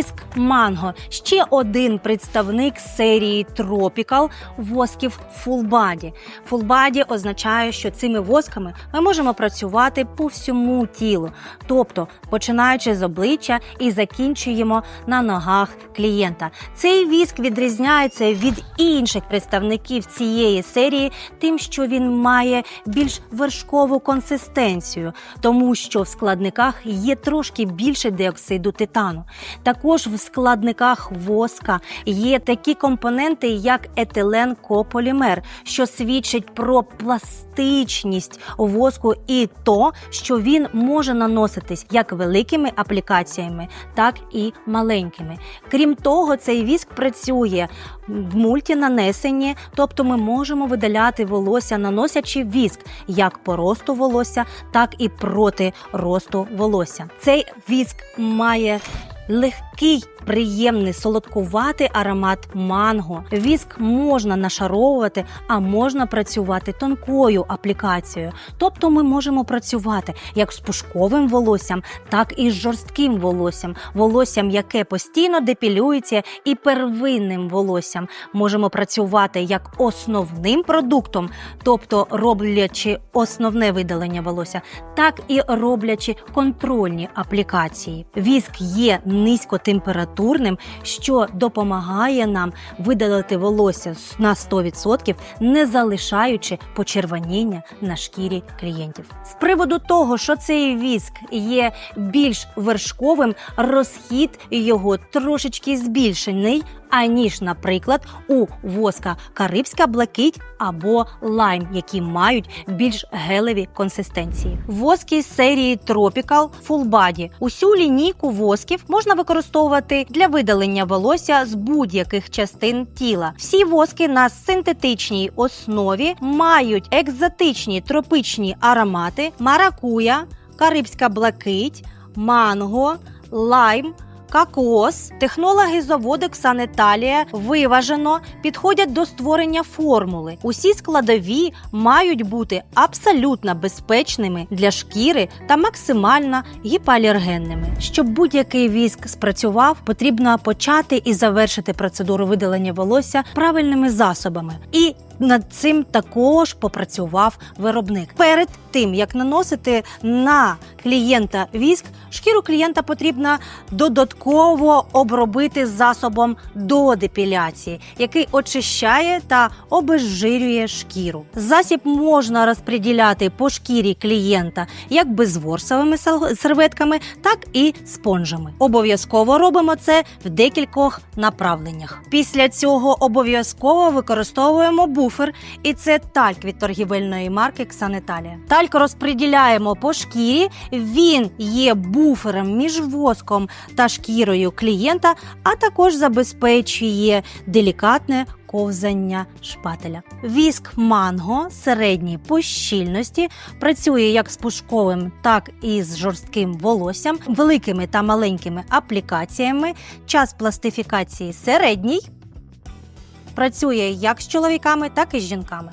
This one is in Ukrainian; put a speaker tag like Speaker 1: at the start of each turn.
Speaker 1: Віск Манго ще один представник серії Tropical восків. Full Body означає, що цими восками ми можемо працювати по всьому тілу, тобто починаючи з обличчя і закінчуємо на ногах клієнта. Цей віск відрізняється від інших представників цієї серії, тим, що він має більш вершкову консистенцію, тому що в складниках є трошки більше диоксиду титану. Також в складниках воска є такі компоненти, як етилен кополімер, що свідчить про пластичність воску і то, що він може наноситись як великими аплікаціями, так і маленькими. Крім того, цей віск працює в мультінанесенні, тобто ми можемо видаляти волосся, наносячи віск як по росту волосся, так і проти росту волосся. Цей віск має легкий, приємний, солодкуватий аромат манго. Віск можна нашаровувати, а можна працювати тонкою аплікацією. Тобто ми можемо працювати як з пушковим волоссям, так і з жорстким волоссям, волоссям, яке постійно депілюється, і первинним волоссям. Можемо працювати як основним продуктом, тобто роблячи основне видалення волосся, так і роблячи контрольні аплікації. Віск є низькотемпературним, що допомагає нам видалити волосся на 100%, не залишаючи почервоніння на шкірі клієнтів. З приводу того, що цей віск є більш вершковим, розхід його трошечки збільшений. Аніж, наприклад, у воска карибська блакить або лайм, які мають більш гелеві консистенції. Воски з серії Tropical Full Body. Усю лінійку восків можна використовувати для видалення волосся з будь-яких частин тіла. Всі воски на синтетичній основі мають екзотичні тропічні аромати: маракуя, карибська блакить, манго, лайм. Кокос, технологи заводу Ксанеталія виважено підходять до створення формули. Усі складові мають бути абсолютно безпечними для шкіри та максимально гіпоалергенними. Щоб будь-який віск спрацював, потрібно почати і завершити процедуру видалення волосся правильними засобами. І над цим також попрацював виробник. Перед тим як наносити на клієнта віск, шкіру клієнта потрібно додатково обробити засобом до депіляції, який очищає та обезжирює шкіру. Засіб можна розподіляти по шкірі клієнта як безворсовими серветками, так і спонжами. Обов'язково робимо це в декількох направленнях. Після цього обов'язково використовуємо буфер, і це тальк від торгівельної марки Ксанеталія. Тальк розподіляємо по шкірі. Він є буфером між воском та шкірою клієнта, а також забезпечує делікатне ковзання шпателя. Віск манго середній по щільності працює як з пушковим, так і з жорстким волоссям, великими та маленькими аплікаціями. Час пластифікації середній. Працює як з чоловіками, так і з жінками.